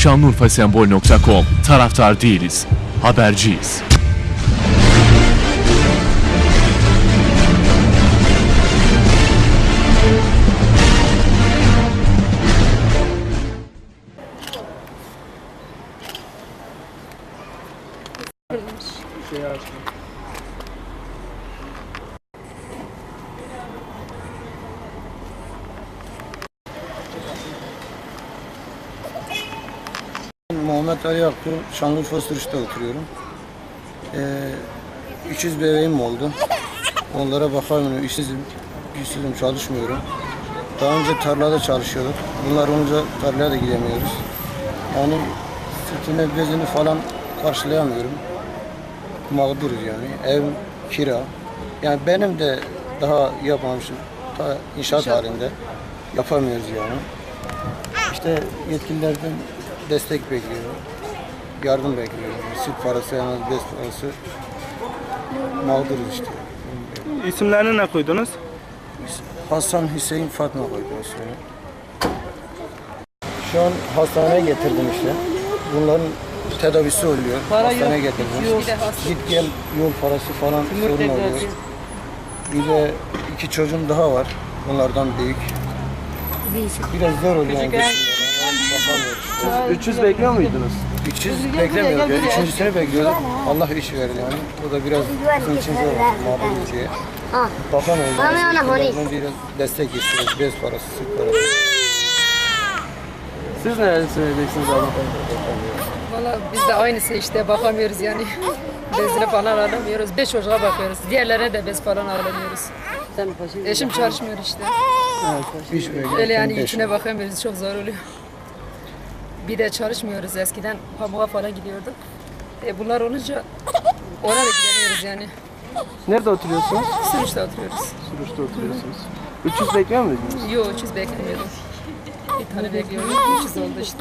Şanlıurfasembol.com Taraftar değiliz, haberciyiz. Muhammed Ali Aktu, Şanlıurfa Sürüş'te oturuyorum. Ee, 300 bebeğim oldu. Onlara bakamıyorum, işsizim, güçsüzüm, çalışmıyorum. Daha önce tarlada çalışıyorduk. Bunlar olunca tarlaya da gidemiyoruz. Yani sütünü, bezini falan karşılayamıyorum. Mağduruz yani. Ev kira. Yani benim de daha yapmamışım. Ta inşaat halinde. Yapamıyoruz yani. İşte yetkililerden destek bekliyorum. Yardım bekliyorum. Süt parası, en az bez parası. Mağduruz işte. İsimlerini ne koydunuz? Hasan Hüseyin Fatma koydum ismini. Şu an hastaneye getirdim işte. Bunların tedavisi oluyor. hastaneye getirdim. Git gel yol parası falan sorun oluyor. Bir de iki çocuğum daha var. Bunlardan büyük. Biraz zor oluyor. Yani. Bakamıyoruz. 300 bekliyor muydunuz? 300 beklemiyorduk. ya. Üçüncüsünü bekliyorduk. Allah iş verdi yani. Bu da biraz bizim için zor oldu. Mağdur diye. Bakamıyoruz. Yani. Bunlardan biraz destek istiyoruz. Bez parası, süt parası. Siz neler söyleyeceksiniz abla? Valla biz de aynısı işte bakamıyoruz yani. Bezine falan alamıyoruz. Beş çocuğa bakıyoruz. Diğerlerine de bez falan alamıyoruz. Eşim çalışmıyor işte. İş bekliyoruz. Öyle yani içine bakamıyoruz. Çok zor oluyor. Bir de çalışmıyoruz. Eskiden pamuğa falan gidiyorduk. E bunlar olunca oraya da gidemiyoruz yani. Nerede oturuyorsunuz? Sürüşte oturuyoruz. Sürüşte oturuyorsunuz. 300 bekliyor muydunuz? Yo 300 beklemiyordum. Bir tane bekliyordum. 300 oldu işte.